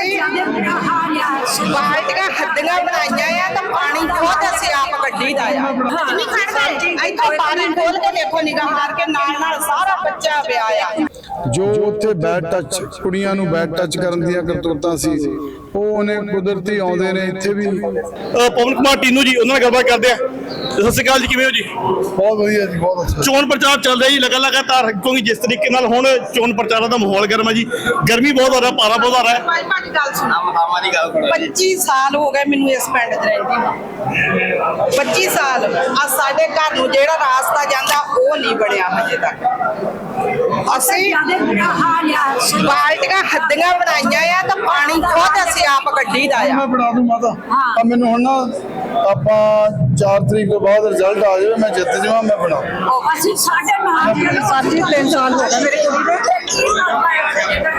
ਅਸੀਂ ਬਾਲਟੀਆਂ ਹੱਡੀਆਂ ਬਣਾਈਆਂ ਆ ਤਾਂ ਪਾਣੀ ਖੁਦ ਅਸੀਂ ਆਪ ਗੱਡੀ ਦਾ ਆ ਨਹੀਂ ਖੜਦੇ ਇੱਥੋਂ ਪਾਣੀ ਖੋਲ ਕੇ ਦੇਖੋ ਨਿਗਾਹ ਮਾਰ ਕੇ ਨਾਲ ਨਾਲ ਸਾਰਾ ਬੱਚਾ ਪਿਆ ਆ ਜੋ ਉੱਥੇ ਬੈਡ ਟੱਚ ਕੁੜੀਆਂ ਨੂੰ ਬੈਡ ਟੱਚ ਕਰਨ ਦੀਆਂ ਕਰਤੂਤਾਂ ਸੀ। ਉਹ ਉਹਨੇ ਕੁਦਰਤੀ ਆਉਂਦੇ ਨੇ ਇੱਥੇ ਵੀ। ਪਵਨ ਕੁਮਾਰ ਟੀਨੂ ਜੀ ਉਹਨਾਂ ਨਾਲ ਗੱਲਬਾਤ ਕਰਦੇ ਆ। ਸਤਿ ਸ਼੍ਰੀ ਅਕਾਲ ਜੀ ਕਿਵੇਂ ਹੋ ਜੀ? ਬਹੁਤ ਵਧੀਆ ਜੀ ਬਹੁਤ ਅੱਛਾ। ਚੋਣ ਪ੍ਰਚਾਰ ਚੱਲ ਰਿਹਾ ਜੀ ਲਗਾ ਲਗਾਤਾਰ ਕਿਉਂਕਿ ਜਿਸ ਤਰੀਕੇ ਨਾਲ ਹੁਣ ਚੋਣ ਪ੍ਰਚਾਰਾਂ ਦਾ ਮਾਹੌਲ ਗਰਮ ਹੈ ਜੀ ਗਰਮੀ ਬਹੁਤ ਹੋ ਰਿਹਾ ਪਾਰਾ ਬਹੁਤ ਆ ਰਿਹਾ। ਹੈ ਭਾਈ ਭਾਜੀ ਗੱਲ ਸੁਣਾ। ਮਹਾਮਾ ਦੀ ਗੱਲ 25 ਸਾਲ ਹੋ ਗਏ ਮੈਨੂੰ ਇਸ ਪਿੰਡ 'ਚ ਰਹਿੰਦੀ ਨੂੰ। 25 ਸਾਲ ਆ ਸਾਡੇ ਘਰ ਨੂੰ ਜਿਹੜਾ ਰਾਸਤਾ ਜਾਂਦਾ ਉਹ ਨਹੀਂ ਬਣਿਆ ਹਜੇ ਤੱਕ। ਅਸੀਂ ਬਾਲਟੀਆਂ ਹੱਡੀਆਂ ਬਣਾਈਆਂ ਆ ਤਾਂ ਪਾਣੀ ਖੁਦ ਅਸੀਂ ਆਪ ਗੱਡੀ ਦਾ ਆ। ਮੈਂ ਬਣਾ ਦੂੰ ਮਾਤਾ। ਆ ਮੈਨੂੰ ਹੁਣ ਨਾ ਆਪਾਂ 4 ਤਰੀਕ ਤੋਂ ਬਾਅਦ ਰਿਜ਼ਲਟ ਆ ਜਾਵੇ ਮੈਂ ਜਿੱਤ ਜਾਵਾਂ ਮੈਂ ਬਣਾ ਅਸੀਂ ਸਾਡੇ ਨਾਲ ਸਾਡੀ ਤਿੰਨ ਸਾਲ ਹੋ ਗਏ ਮੇਰੇ ਕੁੜੀ ਦੇ।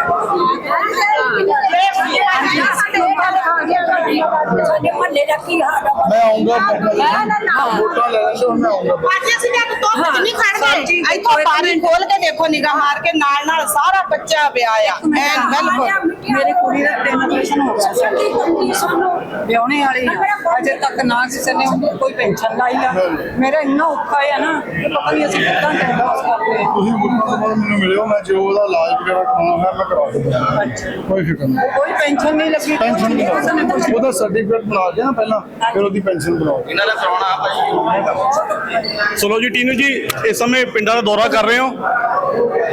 ਸਾਡੇ ਮਹੱਲੇ ਦਾ ਕੀ ਹਾਲ ਆ? ਮੈਂ ਆਉਂਗਾ ਨਾ, ਨਾ, ਨਾ। ਵੋਟਾਂ ਲੈ ਲੈਂਦੇ ਹੁਣ ਮੈਂ ਆਉਂਗਾ। ਅੱਜ ਅਸੀਂ ਜਦ ਤੋਂ ਨਹੀਂ ਖੜਦੇ ਇੱਥੋਂ ਪਾਣੀ ਖੋਲ ਕੇ ਦੇਖੋ ਨਿਗਾਹ ਮਾਰ ਕੇ ਨਾਲ ਨਾਲ ਸਾਰਾ ਬੱਚਾ ਪਿਆ ਆ। ਐਨ ਬਿਲਕੁਲ। ਮੇਰੀ ਕੁੜੀ ਦਾ ਤਿੰਨ ਆਪਰੇਸ਼ਨ ਹੋ ਗਿਆ ਸੀ ਵਿਆਹਣੇ ਵਾਲੀ ਆ। ਅਜੇ ਤੱਕ ਨਾ ਕਿਸੇ ਨੇ ਉਹਨੂੰ ਕੋਈ ਪੈਨਸ਼ਨ ਲਾਈ ਆ। ਮੇਰਾ ਇੰਨਾ ਔਖਾ ਆ ਨਾ ਪਤਾ ਨਹੀਂ ਅਸੀਂ ਕਿੱਦਾਂ ਟਾਈਮ ਪਾਸ ਕਰਦੇ ਆ ਤੁਸੀਂ ਤੋਂ ਬਾਅਦ ਮੈਨੂੰ ਮਿਲਿਓ ਮੈਂ ਜੋ ਉਹਦਾ ਇਲਾਜ ਵਗੈਰਾ ਕਰਾਉਣਾ ਹੈ ਮੈਂ ਕਰਾ ਦੂੰਗਾ। ਕੋਈ ਫਿਕਰ ਨਹੀਂ ਕੋਈ ਪੈਨਸ਼ਨ ਨਹੀਂ ਲੱਗੀ ਪੈਨਸ਼ਨ ਕੋਈ ਕਿਸੇ ਨੇ ਕੁਛ ਉਹਦਾ ਸਰਟੀਫਿਕੇਟ ਬਣਾ ਕੇ ਨਾ ਪਹਿਲਾਂ ਫਿਰ ਉਹਦੀ ਪੈਨਸ਼ਨ ਬਣਾਓ ਚਲੋ ਜੀ ਟੀਨੂ ਜੀ ਇਸ ਸਮੇਂ ਪਿੰਡਾਂ ਦਾ ਦੌਰਾ ਕਰ ਰਹੇ ਹੋ।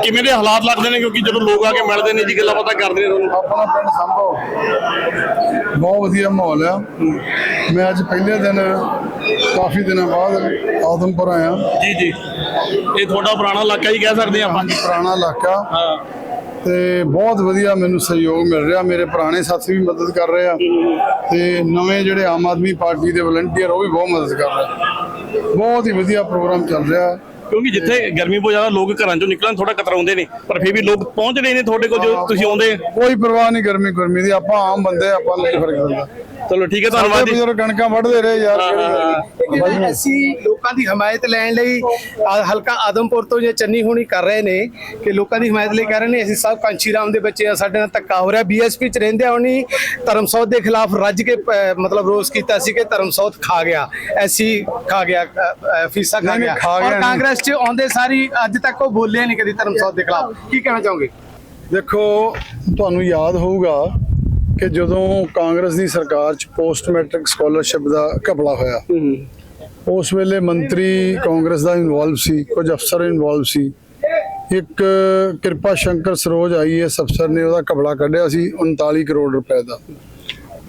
ਕਿਵੇਂ ਦੇ ਹਾਲਾਤ ਲੱਗਦੇ ਨੇ? ਕਿਉਂਕਿ ਜਦੋਂ ਲੋਕ ਆ ਕੇ ਮਿਲਦੇ ਨੇ ਜੀ ਗੱਲਾਂ ਪਤਾ ਕਰਦੇ ਨੇ ਤੁਹਾਨੂੰ ਆਪਣਾ ਪਿੰਡ ਸੰਭੋ। ਬਹੁਤ ਵਧੀਆ ਮਾਹੌਲ ਆ। ਮੈਂ ਅੱਜ ਪਹਿਲੇ ਦਿਨ ਕਾਫੀ ਦਿਨਾਂ ਬਾਅਦ ਆਦਮਪੁਰ ਆਇਆ। ਜੀ ਜੀ। ਇਹ ਤੁਹਾਡਾ ਪੁਰਾਣਾ ਇਲਾਕਾ ਹੀ ਕਹਿ ਸਕਦੇ ਆਪਾਂ। ਹਾਂਜੀ ਪੁਰਾਣਾ ਇਲਾਕਾ। ਹਾਂ। ਤੇ ਬਹੁਤ ਵਧੀਆ ਮੈਨੂੰ ਸਹਿਯੋਗ ਮਿਲ ਰਿਹਾ। ਮੇਰੇ ਪੁਰਾਣੇ ਸਾਥੀ ਵੀ ਮਦਦ ਕਰ ਰਹੇ ਆ। ਤੇ ਨਵੇਂ ਜਿਹੜੇ ਆਮ ਆਦਮੀ ਪਾਰਟੀ ਦੇ ਵਲੰਟੀਅਰ ਉਹ ਵੀ ਬਹੁਤ ਮਦਦ ਕਰ ਰਹੇ ਬਹੁਤ ਹੀ ਵਧੀਆ ਪ੍ਰੋਗਰਾਮ ਚੱਲ ਰਿਹਾ। ਕਿਉਂਕਿ ਜਿੱਥੇ ਗਰਮੀ ਬਹੁਤ ਜ਼ਿਆਦਾ ਲੋਕ ਘਰਾਂ ਚੋਂ ਨਿਕਲਣ ਥੋੜਾ ਕਤਰਾਉਂਦੇ ਨੇ। ਪਰ ਫਿਰ ਵੀ ਲੋਕ ਪਹੁੰਚ ਰਹੇ ਨੇ ਤੁਹਾਡੇ ਕੋਲ ਜੋ ਤੁਸੀਂ ਆਉਂਦੇ। ਕੋਈ ਪਰਵਾਹ ਨਹੀਂ ਗਰਮੀ ਗਰਮੀ ਦੀ ਆਪਾਂ ਆਮ ਬੰਦੇ ਆਪਾਂ ਨੂੰ ਕੀ ਫ਼ਰਕ ਪੈਂਦਾ। ਚਲੋ ਠੀਕ ਹੈ ਧੰਨਵਾਦ ਜੀ। ਬਜ਼ੁਰਗ ਕਣਕਾਂ ਵੱਢਦੇ ਰਹੇ ਯਾਰ। ਅਸੀਂ ਲੋਕਾਂ ਦੀ ਹਮਾਇਤ ਲੈਣ ਲਈ ਹਲਕਾ ਆਦਮਪੁਰ ਤੋਂ ਜੇ ਚੰਨੀ ਹੋਣੀ ਕਰ ਰਹੇ ਨੇ ਕਿ ਲੋਕਾਂ ਦੀ ਹਮਾਇਤ ਲਈ ਕਰ ਰਹੇ ਨੇ ਅਸੀਂ ਸਭ ਕਾਂਚੀ ਰਾਮ ਦੇ ਬੱਚੇ ਆ ਸਾਡੇ ਨਾਲ ਧੱਕਾ ਹੋ ਰਿਹਾ। ਬੀਐਸਪੀ ਚ ਰਹਿੰਦੇ ਹੋਣੀ ਧਰਮਸੌਤ ਦੇ ਖਿਲਾਫ ਰੱਜ ਕੇ ਮਤਲਬ ਰੋਸ ਕੀਤਾ ਸੀ ਕਿ ਧਰਮਸੌਤ ਖਾ ਗਿਆ ਐਸੀ ਖਾ ਗਿਆ ਫੀਸਾ ਖਾ ਗਿਆ। ਖਾ ਗਿਆ ਔਰ। ਕਾਂਗਰਸ ਚ ਆਉਂਦੇ ਸਾਰੀ ਅੱਜ ਤੱਕ ਉਹ ਬੋਲੇ ਨਹੀਂ ਕਦੀ ਧਰਮਸੌਤ ਦੇ ਖਿਲਾਫ। ਕੀ ਕਹਿਣਾ ਚਾਹੋਗੇ? ਦੇਖੋ ਤੁਹਾਨੂੰ ਯਾਦ ਹੋਊਗਾ ਕਿ ਜਦੋਂ ਕਾਂਗਰਸ ਦੀ ਸਰਕਾਰ ਚ ਪੋਸਟ ਮੈਟ੍ਰਿਕ ਸਕਾਲਰਸ਼ਿਪ ਦਾ ਘਪਲਾ ਹੋਇਆ ਉਸ ਵੇਲੇ ਮੰਤਰੀ ਕਾਂਗਰਸ ਦਾ ਇਨਵੋਲਵ ਸੀ ਕੁਝ ਅਫਸਰ ਇਨਵੋਲਵ ਸੀ। ਇੱਕ ਕਿਰਪਾ ਸ਼ੰਕਰ ਸਰੋਜ ਆਈਐਸ ਅਫਸਰ ਨੇ ਉਹਦਾ ਘਪਲਾ ਕੱਢਿਆ ਸੀ 39 ਕਰੋੜ ਰੁਪਏ ਦਾ।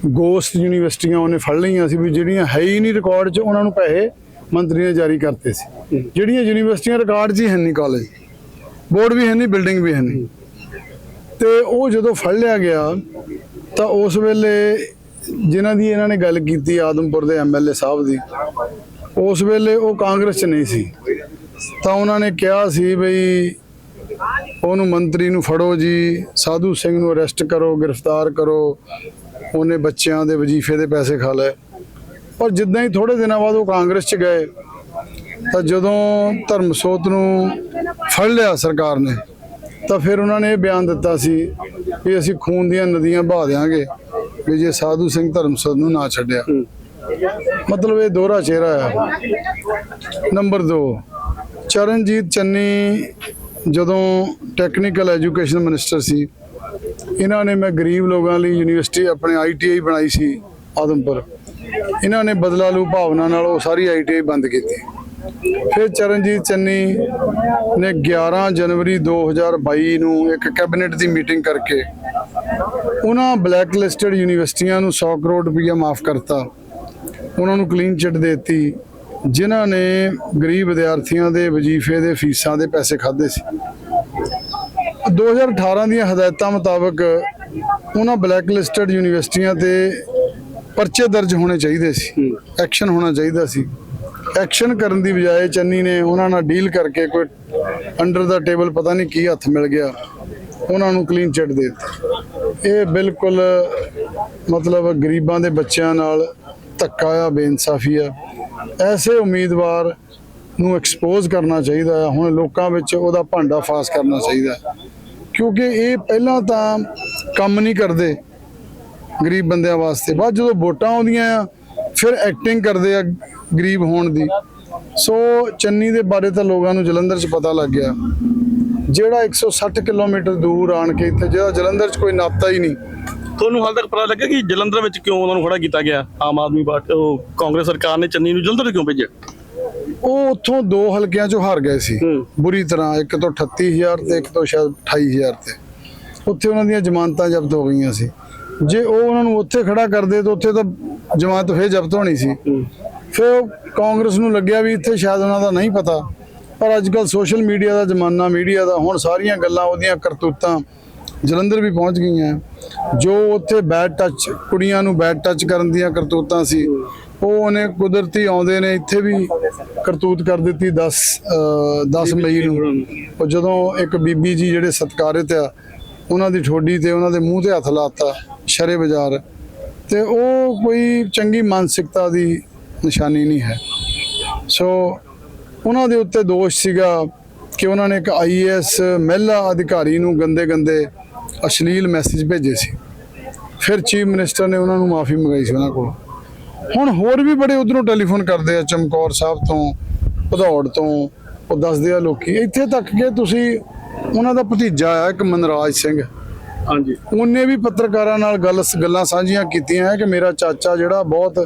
ਗੋਸਟ ਯੂਨੀਵਰਸਿਟੀਆਂ ਉਹਨੇ ਫੜ ਲਈਆਂ ਸੀ ਵੀ ਜਿਹੜੀਆਂ ਹੈ ਹੀ ਨਹੀਂ ਰਿਕਾਰਡ 'ਚ ਉਹਨਾਂ ਨੂੰ ਪੈਸੇ ਮੰਤਰੀ ਨੇ ਜਾਰੀ ਕਰਤੇ ਸੀ। ਜਿਹੜੀਆਂ ਯੂਨੀਵਰਸਿਟੀਆਂ ਰਿਕਾਰਡ 'ਚ ਹੀ ਹੈ ਨਹੀਂ ਕਾਲਜ। ਬੋਰਡ ਵੀ ਹੈ ਨਹੀਂ ਬਿਲਡਿੰਗ ਵੀ ਹੈ ਨਹੀਂ। ਤੇ ਉਹ ਜਦੋਂ ਫੜ ਲਿਆ ਗਿਆ ਤਾਂ ਉਸ ਵੇਲੇ ਜਿਨ੍ਹਾਂ ਦੀ ਇਹਨਾਂ ਨੇ ਗੱਲ ਕੀਤੀ, ਆਦਮਪੁਰ ਦੇ ਐਮਐਲਏ ਸਾਹਿਬ ਦੀ, ਉਸ ਵੇਲੇ ਉਹ ਕਾਂਗਰਸ 'ਚ ਨਹੀਂ ਸੀ। ਤਾਂ ਉਹਨਾਂ ਨੇ ਕਿਹਾ ਸੀ ਬਈ ਉਹਨੂੰ ਮੰਤਰੀ ਨੂੰ ਫੜੋ ਜੀ, ਸਾਧੂ ਸਿੰਘ ਨੂੰ ਅਰੈਸਟ ਕਰੋ, ਗ੍ਰਿਫਤਾਰ ਕਰੋ, ਉਹਨੇ ਬੱਚਿਆਂ ਦੇ ਵਜ਼ੀਫੇ ਦੇ ਪੈਸੇ ਖਾ ਲਏ। ਪਰ ਜਿੱਦਾਂ ਹੀ ਥੋੜੇ ਦਿਨਾਂ ਬਾਅਦ ਉਹ ਕਾਂਗਰਸ 'ਚ ਗਏ, ਤਾਂ ਜਦੋਂ ਧਰਮਸੋਤ ਨੂੰ ਫੜ ਲਿਆ ਸਰਕਾਰ ਨੇ ਤਾਂ ਫਿਰ ਉਹਨਾਂ ਨੇ ਇਹ ਬਿਆਨ ਦਿੱਤਾ ਸੀ ਵੀ ਅਸੀਂ ਖੂਨ ਦੀਆਂ ਨਦੀਆਂ ਬਹਾ ਦਿਆਂਗੇ ਵੀ ਜੇ ਸਾਧੂ ਸਿੰਘ ਧਰਮਸੋਤ ਨੂੰ ਨਾ ਛੱਡਿਆ। ਮਤਲਬ ਇਹ ਦੋਹਰਾ ਚਿਹਰਾ ਆ। ਨੰਬਰ 2 ਚਰਨਜੀਤ ਚੰਨੀ ਜਦੋਂ ਟੈਕਨੀਕਲ ਐਜੂਕੇਸ਼ਨ ਮਿਨਿਸਟਰ ਸੀ ਇਹਨਾਂ ਨੇ ਮੈਂ ਗਰੀਬ ਲੋਕਾਂ ਲਈ ਯੂਨੀਵਰਸਿਟੀ ਆਪਣੇ ਆਈਟੀਆਈ ਬਣਾਈ ਸੀ ਆਦਮਪੁਰ। ਇਹਨਾਂ ਨੇ ਬਦਲਾ ਲੂ ਭਾਵਨਾ ਨਾਲ ਉਹ ਸਾਰੀ ਆਈਟੀਆਈ ਬੰਦ ਕੀਤੀ। ਫਿਰ ਚਰਨਜੀਤ ਚੰਨੀ ਨੇ 11 ਜਨਵਰੀ 2022 ਨੂੰ ਇੱਕ ਕੈਬਨਿਟ ਦੀ ਮੀਟਿੰਗ ਕਰਕੇ ਉਹਨਾਂ ਬਲੈਕ ਲਿਸਟਡ ਯੂਨੀਵਰਸਿਟੀਆਂ ਨੂੰ 100 ਕਰੋੜ ਰੁਪਈਆ ਮਾਫ ਕਰਤਾ। ਉਹਨਾਂ ਨੂੰ ਕਲੀਨ ਚਿੱਟ ਦਿੱਤੀ ਜਿਨ੍ਹਾਂ ਨੇ ਗਰੀਬ ਵਿਦਿਆਰਥੀਆਂ ਦੇ ਵਜ਼ੀਫੇ ਦੇ ਫੀਸਾਂ ਦੇ ਪੈਸੇ ਖਾਦੇ ਸੀ। 2018 ਦੀਆਂ ਹਦਾਇਤਾਂ ਮੁਤਾਬਕ ਉਹਨਾਂ ਬਲੈਕ ਲਿਸਟਡ ਯੂਨੀਵਰਸਿਟੀਆਂ ਤੇ ਪਰਚੇ ਦਰਜ ਹੋਣੇ ਚਾਹੀਦੇ ਸੀ ਐਕਸ਼ਨ ਹੋਣਾ ਚਾਹੀਦਾ ਸੀ। ਐਕਸ਼ਨ ਕਰਨ ਦੀ ਬਜਾਏ ਚੰਨੀ ਨੇ ਉਹਨਾਂ ਨਾਲ ਡੀਲ ਕਰਕੇ ਕੋਈ ਅੰਡਰ ਦਾ ਟੇਬਲ ਪਤਾ ਨਹੀਂ ਕੀ ਹੱਥ ਮਿਲ ਗਿਆ, ਉਹਨਾਂ ਨੂੰ ਕਲੀਨ ਚਿੱਟ ਦੇ ਦਿੱਤੀ। ਇਹ ਬਿਲਕੁਲ ਮਤਲਬ ਗਰੀਬਾਂ ਦੇ ਬੱਚਿਆਂ ਨਾਲ ਧੱਕਾ ਆ, ਬੇਇਨਸਾਫੀ ਆ। ਐਸੇ ਉਮੀਦਵਾਰ ਨੂੰ ਐਕਸਪੋਜ਼ ਕਰਨਾ ਚਾਹੀਦਾ ਆ, ਹੁਣ ਲੋਕਾਂ ਵਿੱਚ ਉਹਦਾ ਭਾਂਡਾ ਫਾਸ ਕਰਨਾ ਚਾਹੀਦਾ ਕਿਉਂਕਿ ਇਹ ਪਹਿਲਾਂ ਤਾਂ ਕੰਮ ਨਹੀਂ ਕਰਦੇ ਗਰੀਬ ਬੰਦਿਆਂ ਵਾਸਤੇ। ਬਾਅਦ ਜਦੋਂ ਵੋਟਾਂ ਆਉਂਦੀਆਂ ਆ, ਫਿਰ ਐਕਟਿੰਗ ਕਰਦੇ ਆ ਗਰੀਬ ਹੋਣ ਦੀ। ਸੋ ਚੰਨੀ ਦੇ ਬਾਰੇ ਤਾਂ ਲੋਕਾਂ ਨੂੰ ਜਲੰਧਰ 'ਚ ਪਤਾ ਲੱਗ ਗਿਆ। ਜਿਹੜਾ 160 ਕਿਲੋਮੀਟਰ ਦੂਰ ਆਣ ਕੇ ਇੱਥੇ ਜਿਹੜਾ ਜਲੰਧਰ 'ਚ ਕੋਈ ਨਾਤਾ ਹੀ ਨਹੀਂ। ਤੁਹਾਨੂੰ ਹਾਲ ਤੱਕ ਪਤਾ ਲੱਗਾ ਕਿ ਜਲੰਧਰ ਵਿੱਚ ਕਿਉਂ ਉਹਨਾਂ ਨੂੰ ਖੜਾ ਕੀਤਾ ਗਿਆ? ਆਮ ਆਦਮੀ ਪਾਰਟੀ ਉਹ ਕਾਂਗਰਸ ਸਰਕਾਰ ਨੇ ਚੰਨੀ ਨੂੰ ਜਲੰਧਰ ਕਿਉਂ ਭੇਜਿਆ? ਉਹ ਉੱਥੋਂ ਦੋ ਹਲਕਿਆਂ 'ਚੋਂ ਹਾਰ ਗਏ ਸੀ। ਬੁਰੀ ਤਰ੍ਹਾਂ ਇੱਕ ਤੋਂ 38000 ਤੇ ਇੱਕ ਤੋਂ ਸ਼ਾਇਦ 28000 ਤੇ। ਉੱਥੇ ਉਹਨਾਂ ਦੀਆਂ ਜ਼ਮਾਨਤਾਂ ਜ਼ਬਤ ਹੋ ਗਈਆਂ ਸੀ। ਜੇ ਉਹ ਉਹਨਾਂ ਨੂੰ ਉੱਥੇ ਖੜਾ ਕਰਦੇ ਤਾਂ ਉੱਥੇ ਤਾਂ ਜ਼ਮਾਨਤ ਫੇਰ ਜ਼ਬਤ ਹੋਣੀ ਸੀ। ਫਿਰ ਕਾਂਗਰਸ ਨੂੰ ਲੱਗਿਆ ਵੀ ਇੱਥੇ ਸ਼ਾਇਦ ਉਹਨਾਂ ਦਾ ਨਹੀਂ ਪਤਾ ਪਰ ਅੱਜ ਕੱਲ ਸੋਸ਼ਲ ਮੀਡੀਆ ਦਾ ਜ਼ਮਾਨਾ ਮੀਡੀਆ ਦਾ ਹੁਣ ਸਾਰੀਆਂ ਗੱਲਾਂ ਉਹਦੀਆਂ ਕਰਤੂਤਾਂ ਜਲੰਧਰ ਵੀ ਪਹੁੰਚ ਗਈਆਂ। ਜੋ ਉੱਥੇ ਬੈਡ ਟੱਚ ਕੁੜੀਆਂ ਨੂੰ ਬੈਡ ਟੱਚ ਕਰਨ ਦੀਆਂ ਕਰਤੂਤਾਂ ਸੀ ਉਹ ਉਹਨੇ ਕੁਦਰਤੀ ਆਉਂਦੇ ਨੇ ਇੱਥੇ ਵੀ ਕਰਤੂਤ ਕਰ ਦਿੱਤੀ 10 ਅ, 10 ਮਈ ਨੂੰ। ਉਹ ਜਦੋਂ ਇੱਕ ਬੀਬੀ ਜੀ ਜਿਹੜੇ ਸਤਕਾਰਿਤ ਆ ਉਹਨਾਂ ਦੀ ਠੋਡੀ ਤੇ ਉਹਨਾਂ ਦੇ ਮੂੰਹ ਤੇ ਹੱਥ ਲਾਤਾ ਸ਼ਰੇ ਬਾਜ਼ਾਰ। ਤੇ ਉਹ ਕੋਈ ਚੰਗੀ ਮਾਨਸਿਕਤਾ ਦੀ ਨਿਸ਼ਾਨੀ ਨਹੀਂ ਹੈ। ਸੋ ਉਹਨਾਂ ਦੇ ਉੱਤੇ ਦੋਸ਼ ਸੀਗਾ ਕਿ ਉਹਨਾਂ ਨੇ ਇੱਕ ਆਈਏਐਸ ਮਹਿਲਾ ਅਧਿਕਾਰੀ ਨੂੰ ਗੰਦੇ ਗੰਦੇ ਅਸ਼ਲੀਲ ਮੈਸੇਜ ਭੇਜੇ ਸੀ। ਫਿਰ ਚੀਫ ਮਿਨਿਸਟਰ ਨੇ ਉਹਨਾਂ ਨੂੰ ਮਾਫੀ ਮੰਗਾਈ ਸੀ ਉਹਨਾਂ ਕੋਲ। ਹੁਣ ਹੋਰ ਵੀ ਬੜੇ ਉਧਰੋਂ ਟੈਲੀਫੋਨ ਕਰਦੇ ਆ ਚਮਕੌਰ ਸਾਹਿਬ ਤੋਂ ਭਦੌੜ ਤੋਂ ਉਹ ਦੱਸਦੇ ਆ ਲੋਕੀ ਇੱਥੇ ਤੱਕ ਕਿ ਤੁਸੀਂ ਉਹਨਾਂ ਦਾ ਭਤੀਜਾ ਆ ਇੱਕ ਮਨਰਾਜ ਸਿੰਘ। ਹਾਂਜੀ। ਉਹਨੇ ਵੀ ਪੱਤਰਕਾਰਾਂ ਨਾਲ ਗੱਲ ਗੱਲਾਂ ਸਾਂਝੀਆਂ ਕੀਤੀਆਂ ਹੈ ਕਿ ਮੇਰਾ ਚਾਚਾ ਜਿਹੜਾ ਬਹੁਤ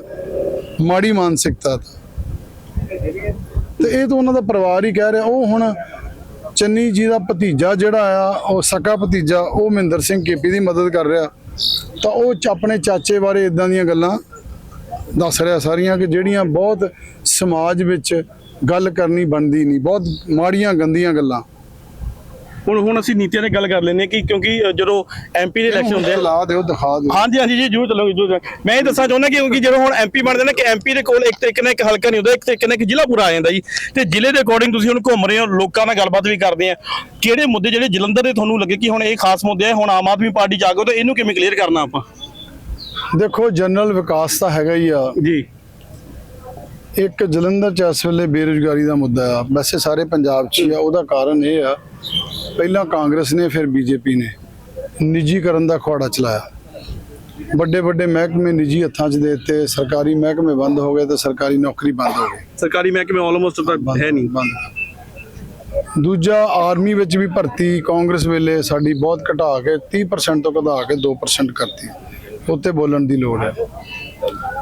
ਮਾੜੀ ਮਾਨਸਿਕਤਾ ਦਾ ਤੇ ਇਹ ਤਾਂ ਉਹਨਾਂ ਦਾ ਪਰਿਵਾਰ ਹੀ ਕਹਿ ਰਿਹਾ, ਉਹ ਹੁਣ ਚੰਨੀ ਜੀ ਦਾ ਭਤੀਜਾ ਜਿਹੜਾ ਆ, ਉਹ ਸਕਾ ਭਤੀਜਾ, ਉਹ ਮਹਿੰਦਰ ਸਿੰਘ ਕੇਪੀ ਦੀ ਮਦਦ ਕਰ ਰਿਹਾ। ਤਾਂ ਉਹ ਚ- ਆਪਣੇ ਚਾਚੇ ਬਾਰੇ ਇਦਾਂ ਦੀਆਂ ਗੱਲਾਂ ਦੱਸ ਰਿਹਾ ਸਾਰੀਆਂ ਕਿ ਜਿਹੜੀਆਂ ਬਹੁਤ ਸਮਾਜ ਵਿੱਚ ਗੱਲ ਕਰਨੀ ਬਣਦੀ ਨਹੀਂ, ਬਹੁਤ ਮਾੜੀਆਂ ਗੰਦੀਆਂ ਗੱਲਾਂ। ਹੁਣ ਹੁਣ ਅਸੀਂ ਨੀਤੀਆਂ ਦੀ ਗੱਲ ਕਰ ਹਾਂ ਕਿ ਕਿਉਂਕਿ ਜਦੋਂ ਐਮਪੀ ਦੇ ਇਲੈਕਸ਼ਨ ਹੁੰਦੇ ਆ ਲਾ ਦਿਓ ਦਿਖਾ ਦਿਓ। ਹਾਂਜੀ ਹਾਂਜੀ ਜੀ ਜਰੂਰ ਚੱਲਾਂਗੇ ਜਰੂਰ ਮੈਂ ਇਹ ਦੱਸਣਾ ਚਾਹੁੰਦਾ ਕਿ ਕਿਉਂਕਿ ਜਦੋਂ ਹੁਣ ਐਮਪੀ ਬਣਦੇ ਨੇ ਕਿ ਐਮਪੀ ਦੇ ਕੋਲ ਇੱਕ ਤਰੀਕੇ ਨਾਲ ਇੱਕ ਹਲਕਾ ਨਹੀਂ ਹੁੰਦਾ ਇੱਕ ਤਰੀਕੇ ਨਾਲ ਇੱਕ ਜ਼ਿਲ੍ਹਾ ਪੂਰਾ ਆ ਜਾਂਦਾ ਜੀ। ਤੇ ਜ਼ਿਲ੍ਹੇ ਦੇ ਅਕੋਰਡਿੰਗ ਤੁਸੀਂ ਹੁਣ ਘੁੰਮ ਰਹੇ ਹੋ ਲੋਕਾਂ ਨਾਲ ਗੱਲਬਾਤ ਵੀ ਕਰਦੇ ਆ। ਕਿਹੜੇ ਮੁੱਦੇ ਜਿਹੜੇ ਜਲੰਧਰ ਦੇ ਤੁਹਾਨੂੰ ਲੱਗੇ ਕਿ ਹੁਣ ਇਹ ਖਾਸ ਮੁੱਦੇ ਆ ਹੁਣ ਆਮ ਆਦਮੀ ਪਾਰਟੀ ਚ ਆ ਗਏ ਤਾਂ ਇਹਨੂੰ ਕਿਵੇਂ ਕਲੀਅਰ ਕਰਨਾ ਆਪਾਂ? ਦੇਖੋ ਜਨਰਲ ਵਿਕਾਸ ਤਾਂ ਹੈਗਾ ਹੀ ਆ। ਜੀ। ਇੱਕ ਜਲੰਧਰ ਚ ਇਸ ਵੇਲੇ ਬੇਰੁਜ਼ਗਾਰੀ ਦਾ ਮੁੱਦਾ ਆ। ਵੈਸੇ ਸਾਰੇ ਪੰਜਾਬ 'ਚ ਹੀ ਆ ਉਹਦਾ ਕਾਰਨ ਇਹ ਆ ਪਹਿਲਾਂ ਕਾਂਗਰਸ ਨੇ ਫਿਰ ਬੀਜੇਪੀ ਨੇ ਨਿੱਜੀਕਰਨ ਦਾ ਖੁਆੜਾ ਚਲਾਇਆ। ਵੱਡੇ ਵੱਡੇ ਮਹਿਕਮੇ ਨਿੱਜੀ ਹੱਥਾਂ 'ਚ ਦੇ ਦਿੱਤੇ ਸਰਕਾਰੀ ਮਹਿਕਮੇ ਬੰਦ ਹੋ ਗਏ ਤੇ ਸਰਕਾਰੀ ਨੌਕਰੀ ਬੰਦ ਹੋ ਗਈ। ਸਰਕਾਰੀ ਮਹਿਕਮੇ ਆਲਮੋਸਟ ਹੈ ਨਹੀਂ। ਬੰਦ। ਦੂਜਾ ਆਰਮੀ ਵਿੱਚ ਵੀ ਭਰਤੀ ਕਾਂਗਰਸ ਵੇਲੇ ਸਾਡੀ ਬਹੁਤ ਘਟਾ ਕੇ 30% ਤੋਂ ਘਟਾ ਕੇ 2% ਕਰਤੀ। ਉੱਤੇ ਬੋਲਣ ਦੀ ਲੋੜ ਹੈ।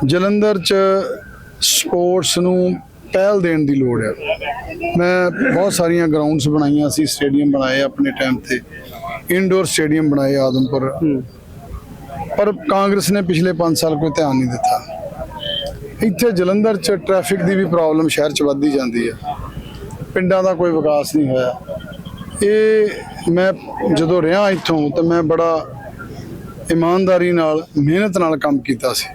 ਜਲੰਧਰ 'ਚ ਸਪੋਰਟਸ ਨੂੰ ਪਹਿਲ ਦੇਣ ਦੀ ਲੋੜ ਹੈ। ਮੈਂ ਬਹੁਤ ਸਾਰੀਆਂ ਗਰਾਊਂਡਸ ਬਣਾਈਆਂ ਸੀ ਸਟੇਡੀਅਮ ਬਣਾਏ ਆਪਣੇ ਟਾਈਮ ਤੇ। ਇਨਡੋਰ ਸਟੇਡੀਅਮ ਬਣਾਏ ਆਦਮਪੁਰ। ਪਰ ਕਾਂਗਰਸ ਨੇ ਪਿਛਲੇ 5 ਸਾਲ ਕੋਈ ਧਿਆਨ ਨਹੀਂ ਦਿੱਤਾ। ਇੱਥੇ ਜਲੰਧਰ 'ਚ ਟ੍ਰੈਫਿਕ ਦੀ ਵੀ ਪ੍ਰੋਬਲਮ ਸ਼ਹਿਰ 'ਚ ਵੱਧਦੀ ਜਾਂਦੀ ਹੈ। ਪਿੰਡਾਂ ਦਾ ਕੋਈ ਵਿਕਾਸ ਨਹੀਂ ਹੋਇਆ। ਇਹ ਮੈਂ ਜਦੋਂ ਰਿਹਾ ਇੱਥੋਂ ਤਾਂ ਮੈਂ ਬੜਾ ਇਮਾਨਦਾਰੀ ਨਾਲ ਮਿਹਨਤ ਨਾਲ ਕੰਮ ਕੀਤਾ ਸੀ।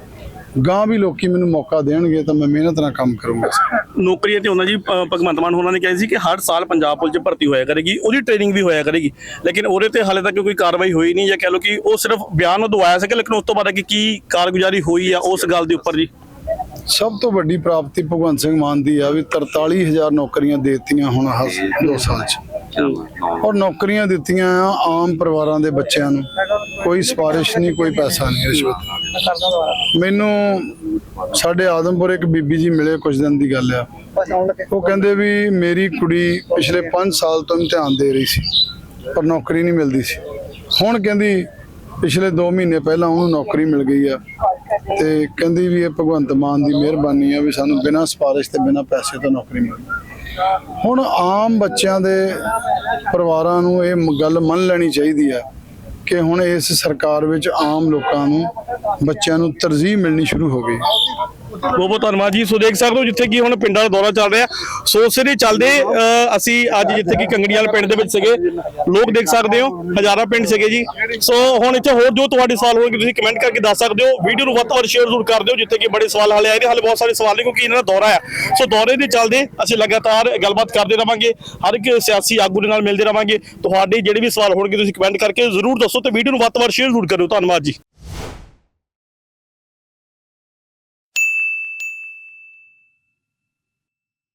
ਗਾਂ ਵੀ ਲੋਕੀ ਮੈਨੂੰ ਮੌਕਾ ਦੇਣਗੇ ਤਾਂ ਮੈਂ ਮਿਹਨਤ ਨਾਲ ਕੰਮ ਕਰੂੰਗਾ। ਨੌਕਰੀਆਂ ਤੇ ਹੁੰਦਾ ਜੀ ਅ, ਭਗਵੰਤ ਮਾਨ ਹੋਣਾ ਨੇ ਕਿਹਾ ਸੀ ਕਿ ਹਰ ਸਾਲ ਪੰਜਾਬ ਪੁਲਿਸ 'ਚ ਭਰਤੀ ਹੋਇਆ ਕਰੇਗੀ ਉਹਦੀ ਟ੍ਰੇਨਿੰਗ ਵੀ ਹੋਇਆ ਕਰੇਗੀ। ਲੇਕਿਨ ਉਹਦੇ ਤੇ ਹਾਲੇ ਤੱਕ ਕੋਈ ਕਾਰਵਾਈ ਹੋਈ ਨਹੀਂ ਜਾਂ ਕਹਿ ਲਓ ਕਿ ਉਹ ਸਿਰਫ ਬਿਆਨ ਉਹ ਦਵਾਇਆ ਸੀ ਲੇਕਿਨ ਉਸ ਤੋਂ ਬਾਅਦ ਕਿ ਕੀ ਕਾਰਗੁਜ਼ਾਰੀ ਹੋਈ ਆ ਉਸ ਗੱਲ ਦੇ ਉੱਪਰ ਜੀ? ਸਭ ਤੋਂ ਵੱਡੀ ਪ੍ਰਾਪਤੀ ਭਗਵੰਤ ਸਿੰਘ ਮਾਨ ਦੀ ਆ ਵੀ 43000 ਨੌਕਰੀਆਂ ਦੇ ਦਿੱਤੀਆਂ ਹੁਣ ਆਹ ਦੋ ਸਾਲ 'ਚ। ਔਰ ਨੌਕਰੀਆਂ ਦਿੱਤੀਆਂ ਆ ਆਮ ਪਰਿਵਾਰਾਂ ਦੇ ਬੱਚਿਆਂ ਨੂੰ। ਕੋਈ ਸਿਫਾਰਿਸ਼ ਨਹੀਂ ਕੋਈ ਪੈਸਾ ਨਹੀਂ ਰਿਸ਼ਵਤ ਮੈਨੂੰ ਸਾਡੇ ਆਦਮਪੁਰ ਇੱਕ ਬੀਬੀ ਜੀ ਮਿਲੇ ਕੁਝ ਦਿਨ ਦੀ ਗੱਲ ਆ। ਉਹ ਕਹਿੰਦੇ ਵੀ ਮੇਰੀ ਕੁੜੀ ਪਿਛਲੇ 5 ਸਾਲ ਤੋਂ ਇਮਤਿਹਾਨ ਦੇ ਰਹੀ ਸੀ ਪਰ ਨੌਕਰੀ ਨਹੀਂ ਮਿਲਦੀ ਸੀ। ਹੁਣ ਕਹਿੰਦੀ ਪਿਛਲੇ 2 ਮਹੀਨੇ ਪਹਿਲਾਂ ਉਹਨੂੰ ਨੌਕਰੀ ਮਿਲ ਗਈ ਆ ਤੇ ਕਹਿੰਦੀ ਵੀ ਇਹ ਭਗਵੰਤ ਮਾਨ ਦੀ ਮਿਹਰਬਾਨੀ ਆ ਵੀ ਸਾਨੂੰ ਬਿਨਾਂ ਸਿਫਾਰਿਸ਼ ਤੇ ਬਿਨਾਂ ਪੈਸੇ ਤੋਂ ਨੌਕਰੀ ਮਿਲ ਗਈ ਹੁਣ ਆਮ ਬੱਚਿਆਂ ਦੇ ਪਰਿਵਾਰਾਂ ਨੂੰ ਇਹ ਗੱਲ ਮੰਨ ਲੈਣੀ ਚਾਹੀਦੀ ਆ ਕਿ ਹੁਣ ਇਸ ਸਰਕਾਰ ਵਿੱਚ ਆਮ ਲੋਕਾਂ ਨੂੰ ਬੱਚਿਆਂ ਨੂੰ ਤਰਜੀਹ ਮਿਲਣੀ ਸ਼ੁਰੂ ਹੋ ਗਈ। ਬਹੁਤ ਬਹੁਤ ਧੰਨਵਾਦ ਜੀ। ਸੋ ਦੇਖ ਸਕਦੇ ਹੋ ਜਿੱਥੇ ਕਿ ਹੁਣ ਪਿੰਡਾਂ ਦਾ ਦੌਰਾ ਚੱਲ ਰਿਹਾ। ਸੋ ਉਸੇ ਦੇ ਚੱਲਦੇ ਅ, ਅਸੀਂ ਅੱਜ ਜਿੱਥੇ ਕਿ ਕੰਗੜੀਵਾਲ ਪਿੰਡ ਦੇ ਵਿੱਚ ਸੀਗੇ। ਲੋਕ ਦੇਖ ਸਕਦੇ ਹੋ ਹਜ਼ਾਰਾਂ ਪਿੰਡ ਸੀਗੇ ਜੀ। ਸੋ ਹੁਣ ਇੱਥੇ ਹੋਰ ਜੋ ਤੁਹਾਡੇ ਸਵਾਲ ਹੋਣਗੇ ਤੁਸੀਂ ਕਮੈਂਟ ਕਰਕੇ ਦੱਸ ਸਕਦੇ ਹੋ। ਵੀਡੀਓ ਨੂੰ ਵੱਧ ਤੋਂ ਵੱਧ ਸ਼ੇਅਰ ਜ਼ਰੂਰ ਕਰ ਦਿਓ ਜਿੱਥੇ ਕਿ ਬੜੇ ਸਵਾਲ ਹਾਲੇ ਆਏ ਨੇ। ਹਾਲੇ ਬਹੁਤ ਸਾਰੇ ਸਵਾਲ ਨੇ ਕਿਉਂਕਿ ਇਹਨਾਂ ਦਾ ਦੌਰਾ ਹੈ। ਸੋ ਦੌਰੇ ਦੇ ਚੱਲਦੇ ਅਸੀਂ ਲਗਾਤਾਰ ਗੱਲਬਾਤ ਕਰਦੇ ਰਵਾਂਗੇ। ਹਰ ਇੱਕ ਸਿਆਸੀ ਆਗੂ ਦੇ ਨਾਲ ਮਿਲਦੇ ਰਵਾਂਗੇ। ਤੁਹਾਡੇ ਜਿਹੜੇ ਵੀ ਸਵਾਲ ਹੋਣਗੇ ਤੁਸੀਂ ਕਮੈਂਟ ਕਰਕੇ ਜ਼ਰੂਰ ਦੱਸੋ ਤੇ ਵੀਡੀਓ ਨੂੰ ਵੱਧ ਤੋਂ ਵੱਧ ਸ਼ੇਅਰ ਜ਼ਰੂਰ ਕਰਿਓ। ਧੰਨਵਾਦ ਜੀ।